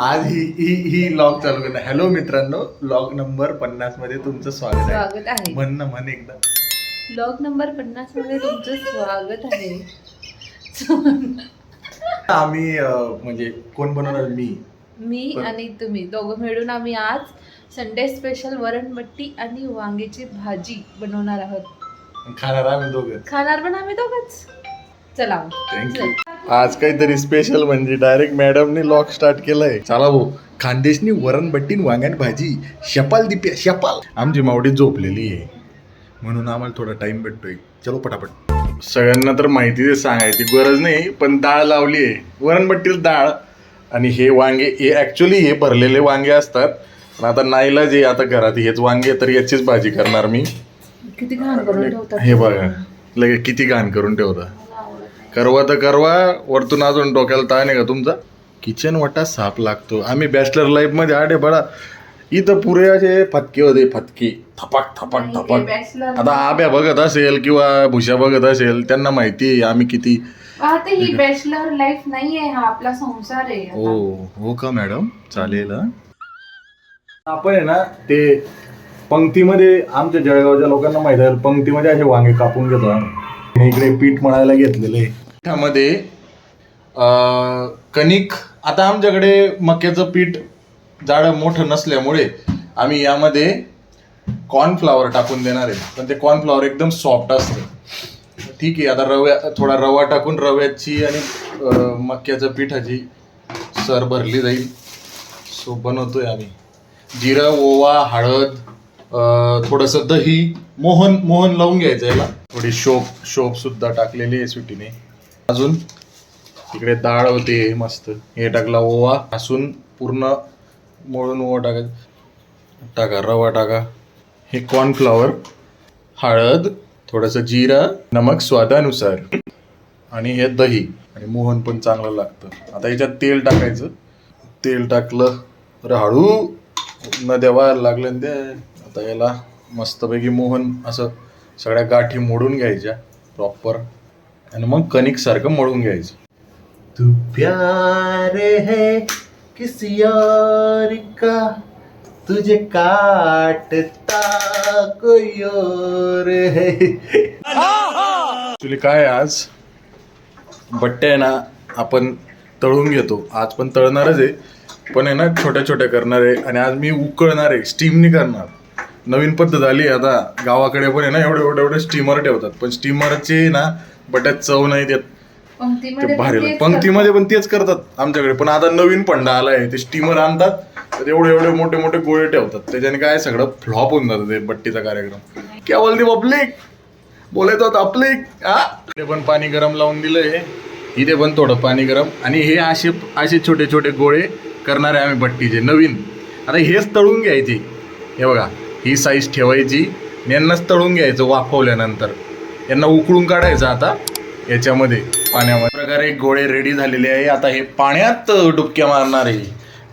आज ही ही ही लॉग चालू करणार. हॅलो मित्रांनो लॉग नंबर पन्नासमध्ये तुमचं स्वागत आहे. स्वागत आहे. म्हण ना म्हण एकदा. ब्लॉग नंबर पन्नासमध्ये तुमचं स्वागत आहे. आम्ही अं, म्हणजे कोण बनवणार? मी. मी आणि तुम्ही दोघं मिळून आम्ही आज संडे स्पेशल वरणबट्टी आणि वांग्याची भाजी बनवणार आहोत. खाणार आम्ही दोघं. खाणार पण आम्ही दोघंच. चला. थँक्यू आज काहीतरी स्पेशल म्हणजे डायरेक्ट मॅडमने लॉक स्टार्ट केलंय. चला भाऊ खानदेशनी वरण बट्टीन वांग्यान भाजी शपाल दिप्या शपाल. आमची मावडी झोपलेली आहे. म्हणून आम्हाला थोडा टाइम भेटतोय. चलो पटापट. सगळ्यांना तर माहिती दे सांगायची गरज नाही पण डाळ लावली आहे. वरणबट्टीला डाळ आणि हे वांगे हे ॲक्च्युली हे भरलेले वांगे असतात. पण आता नाईला जे आता घरात हेच वांगे तर याचीच भाजी करणार मी. किती घाण करून ठेवतात? हे बघा लगे किती घाण करून ठेवता करवा तर करवा वरतून अजून डोक्याला ताण आहे का तुमचा? किचन वाटा साप लागतो. आम्ही बॅचलर लाईफमध्ये आडे बडा इथं पुरे असे फटके होते फटके. थपाक थपाक थपाक. बॅचलर आता आब्या बघत असेल किंवा भुशा बघत असेल त्यांना माहिती आहे आम्ही किती आता ही बॅचलर लाईफ नाहीये हा आपला संसार आहे हो. हो का मॅडम? चालेल हा. आपण आहे ना ते पंक्तीमध्ये आमच्या जळगावच्या लोकांना माहीत आहे पंक्तीमध्ये असे वांगे कापून घेतो आम्ही इकडे पीठ मळायला घेतलेले. पिठामध्ये कणिक आता आमच्याकडे मक्याचं पीठ जाडं मोठं नसल्यामुळे आम्ही यामध्ये कॉर्नफ्लावर टाकून देणार आहे. पण ते कॉर्नफ्लावर एकदम सॉफ्ट असतं. ठीक आहे आता रव्या थोडा रवा टाकून रव्याची आणि मक्याच्या पिठाची सर भरली जाईल. सो बनवतोय आम्ही. जिरं ओवा हळद थोडंसं दही मोहन मोहन लावून घ्यायचं याला. थोडी शोप शोप सुद्धा टाकलेली आहे सुटीने अजून इकडे डाळ होते मस्त. हे टाकला ओवा. असून पूर्ण मोळून ओवा टाकायचं टाका रवा टाका. हे कॉर्नफ्लॉवर हळद थोडंसं जिरा नमक स्वादानुसार. आणि हे दही. आणि मोहन पण चांगलं लागतं. आता याच्यात तेल टाकायचं. तेल टाकलं अरे हळू न देवा लागलं ना ते आता याला मस्तपैकी मोहन असं सगळ्या गाठी मोडून घ्यायच्या प्रॉपर आणि मग कणिक सारखं मळून घ्यायचं. तू प्यार है किसी और का? तुझे काटता कोई और है। काय आहे आज? बट्टे आहे ना आपण तळून घेतो. आज पण तळणारच आहे. पण आहे ना छोट्या छोट्या करणार आहे. आणि आज मी उकळणार आहे. स्टीमनी करणार. नवीन पद्धत आली आता गावाकडे पण आहे ना एवढे एवढे एवढे स्टीमर ठेवतात. पण स्टीमरचे ना बट्यात चव नाही देत. ते भारी पंक्तीमध्ये पण तेच करतात आमच्याकडे. पण आता नवीन फंडा आलाय ते स्टीमर आणतात एवढे एवढे मोठे मोठे गोळे ठेवतात. त्याच्याने काय सगळं फ्लॉप होऊन जातं ते बट्टीचा कार्यक्रम. क्या बोलते पब्लिक बोलायचं होतं पब्लिक हा ते पण पाणी गरम लावून दिलंय इथे पण थोडं पाणी गरम. आणि हे असे असे छोटे छोटे गोळे करणार आम्ही बट्टीचे नवीन. आता हेच तळून घ्यायचे. हे बघा. ही साईज ठेवायची. यांनाच तळून घ्यायचं वाफवल्यानंतर. यांना उकळून काढायचं आता याच्यामध्ये पाण्यामध्ये. प्रकारे गोळे रेडी झालेले आहे. आता हे पाण्यात डुबक्या मारणार आहे.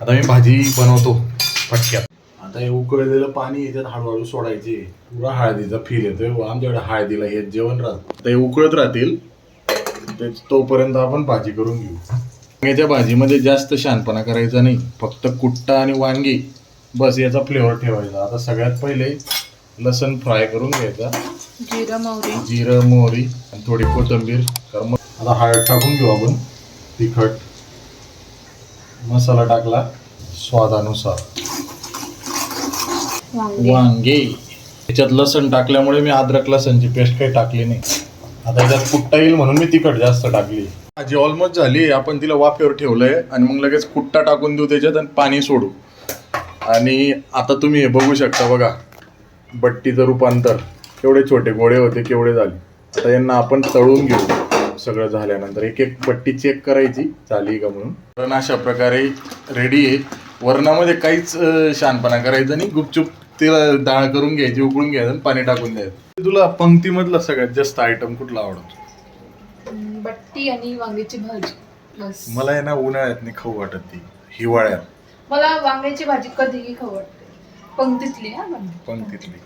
आता मी भाजी बनवतो फटक्यात. आता हे उकळलेलं पाणी याच्यात हळूहळू सोडायचे. पुरा हळदीचा फील येतोय. आमच्याकडे हळदीला हे जेवण राहतं. ते हे उकळत राहतील. तोपर्यंत आपण भाजी करून घेऊ. वांग्याच्या भाजीमध्ये जास्त शानपणा करायचा नाही. फक्त कुट्टा आणि वांगी. बस याचा फ्लेवर ठेवायचा. आता सगळ्यात पहिले लसण फ्राय करून घ्यायचा. जिरं मोहरी. जिरं मोहरी आणि थोडी कोथिंबीर. कारण आता हळद टाकून घेऊ आपण तिखट. मसाला टाकला स्वादानुसार. वांगे. वांगे. त्याच्यात लसण टाकल्यामुळे मी अद्रक लसणची पेस्ट काही टाकली नाही. आता याच्यात कुट्टा येईल म्हणून मी तिखट जास्त टाकली. भाजी ऑलमोस्ट झाली आपण तिला वाफेवर ठेवलंय आणि मग लगेच कुट्टा टाकून देऊ त्याच्यात आणि पाणी सोडू. आणि आता तुम्ही हे बघू शकता बघा बट्टीचं रूपांतर. केवढे छोटे गोळे होते केवढे झाले. आता यांना आपण तळून घेऊ सगळं झाल्यानंतर. एक एक बट्टी चेक करायची झाली का म्हणून. पण अशा प्रकारे रेडी आहे. वरणामध्ये काहीच अं, शहाणपणा करायचा नाही. गुपचूप तिला डाळ करून घ्यायची उकळून घ्यायचं आणि पाणी टाकून द्यायचं. तुला पंक्तीमधला सगळ्यात जास्त आयटम कुठला आवडतो? बट्टी आणि वांग्याची भाजी. मला आहे ना उन्हाळ्यात नाही खाऊ वाटत ती. हिवाळ्यात. मला वांग्याची भाजी कधीही खवडते पंक्तीतली हा पंक्तीतली.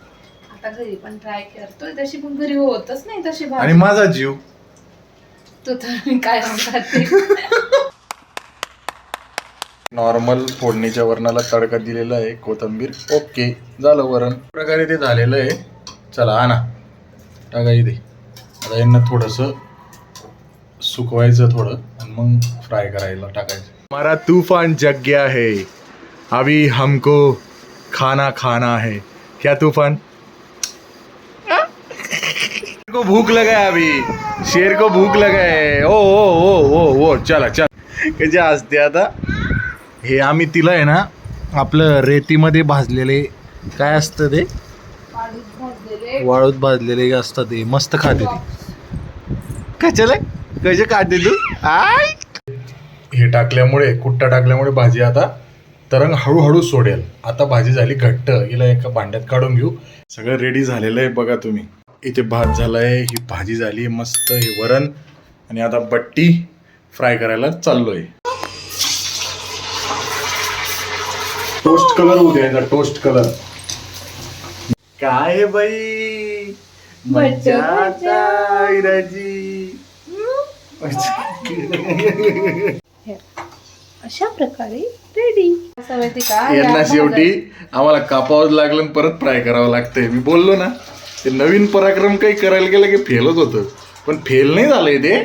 आता घरी पण ट्राय करतोय. तशी पण घरी होतच नाही तशी आणि भाजी माझा जीव. तो तर काय म्हणतात ते? नॉर्मल फोडणीच्या वरणाला तडका दिलेला आहे कोथंबीर. ओके झालं वरण. प्रकारे ते झालेलं आहे. चला आणा. टाका इथे. आता यांना थोडंसं सुकवायचं थोडं आणि मग फ्राय करायला टाकायचं. हमारा तूफान जग गया है। अभी हमको खाना खाना है। क्या तूफान? को भूख लगा है अभी। शेर को भूक लगा है। ओ ओ ओ ओ ओ चला चल। कशी असते आता? हे आम्ही तिला आहे ना आपलं रेतीमध्ये भाजलेले काय असतं ते? वाळूत भाजलेले वाळूत भाजलेले असतात ते. मस्त खाते ते. कशाला? कसे खाते तू? आय! हे टाकल्यामुळे कुट्टा टाकल्यामुळे भाजी आता तरंग हळूहळू सोडेल. आता भाजी झाली घट्ट. हिला एका भांड्यात काढून घेऊ. सगळं रेडी झालेलं आहे बघा तुम्ही. इथे भात झालाय ही भाजी झाली मस्त हे वरण. आणि आता बट्टी फ्राय करायला चाललोय. टोस्ट कलर होऊ द्यायचा टोस्ट कलर. काय बाई? मजा आता इराजी. हे. अशा प्रकारे रेडी असं माहिती का? यांना शेवटी आम्हाला कापावं लागलं आणि परत फ्राय करावं लागतंय. मी बोललो ना ते नवीन पराक्रम काही करायला गेलं की फेलच होतं. पण फेल नाही झालंय ते.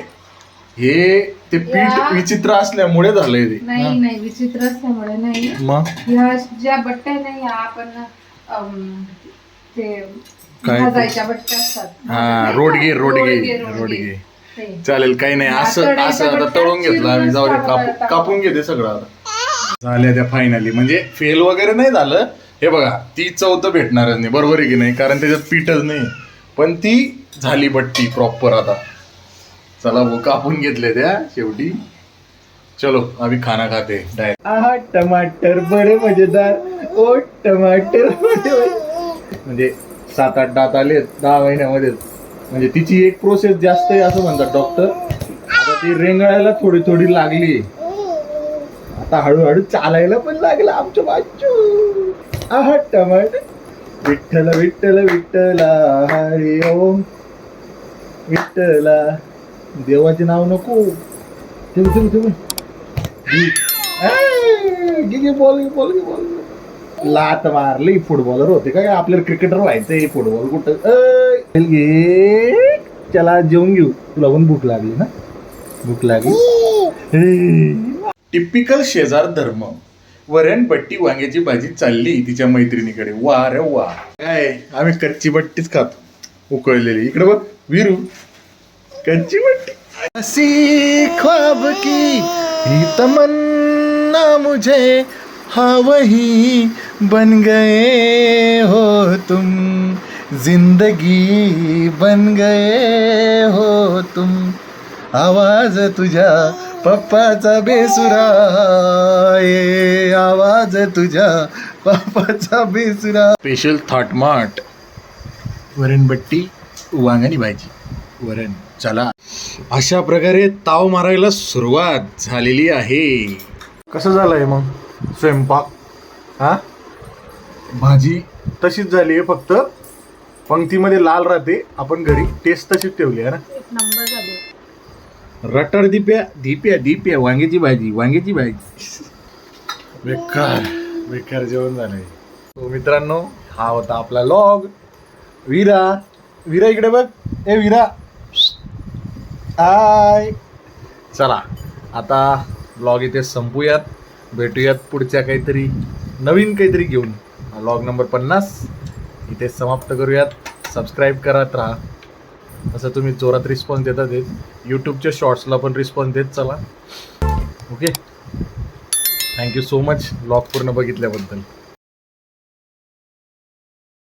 हे ते पीठ विचित्र असल्यामुळे झालंय ते. नाही नाही विचित्र असल्यामुळे नाही. मग? ह्या ज्या बट्ट्या नाही ह्या आपण अम, ते काय? भाजायच्या बट्ट्या असतात. हा रोडगे. रोडगे रोडगे. चालेल काही नाही. असं असं आता तळून घेतलं आम्ही. जाऊ दे काप कापून घेते सगळं आता. झाल्या त्या फायनली म्हणजे फेल वगैरे नाही झालं. हे बघा ती चौथं भेटणारच नाही. बरोबर आहे की नाही? कारण त्याच्यात पीठच नाही. पण ती झाली बट्टी प्रॉपर आता. चला भाऊ कापून घेतले त्या शेवटी. चलो अभी खाना खाते. डायरेक्ट आहा टमाटर बडे मजेदार. ओ टमाटर म्हणजे सात आठ दात आले दहा महिन्यामध्ये म्हणजे तिची एक प्रोसेस जास्त आहे असं म्हणतात डॉक्टर आता ती रेंगाळायला थोडी थोडी लागली. आता हळूहळू चालायला पण लागला आमच्या बाजू आहा टमाट. विठ्ठल विठ्ठल विठ्ठला हरी ओम. विठ्ठला देवाचे नाव नको. ठेव ठेव ठेव. बॉल बॉल बॉल लात मारली फुटबॉलर होते काय? आपल्याला क्रिकेटर व्हायचंय फुटबॉल कुठं? घे चला जेवून घेऊ. तुला पण भूक लागली ना? भूक लागली? टिपिकल शेजार धर्म. वरण बट्टी वांग्याची भाजी चालली तिच्या मैत्रिणीकडे. वा रे वा. काय आम्ही कच्ची बट्टीच खातो. उकळलेली. इकडे बघ विरू. कच्ची बट्टी. हसी ख्वाब की ही तमन्ना मुझे हाँ वही बन गए हो तुम. जिंदगी बन गए हो तुम। आवाज तुझ्या पप्पाचा बेसुरा ये आवाज तुझ्या पप्पाचा बेसुरा। स्पेशल थाटमाट वरणबट्टी वांगानी भाजी वरण चला। अशा प्रकारे ताव मारायला सुरुवात झालेली आहे। कसं झालंय मग? स्वयंपाक? हा? भाजी? तशीच झाली आहे फक्त? पंक्तीमध्ये लाल राहते. आपण घरी टेस्ट तशीच ठेवली आहे ना? एक नंबर झाले. रटर दिप्या दिप्या दिप्या वांग्याची भाजी वांग्याची भाजी. बेकार बेकार जेवण झालंय. तो मित्रांनो हा होता आपला लॉग विरा विरा इकडे बघ. ए विरा. हाय चला आता ब्लॉग इथे संपूयात. भेटूयात पुढच्या काहीतरी नवीन काहीतरी घेऊन. लॉग नंबर पन्नास. इथे समाप्त करूयात. सबस्क्राईब करत राहा. असं तुम्ही जोरात रिस्पॉन्स देतात देत यूट्यूबच्या शॉर्ट्सला पण रिस्पॉन्स देत चला. Okay thank you so much lock पूर्ण बघितल्याबद्दल.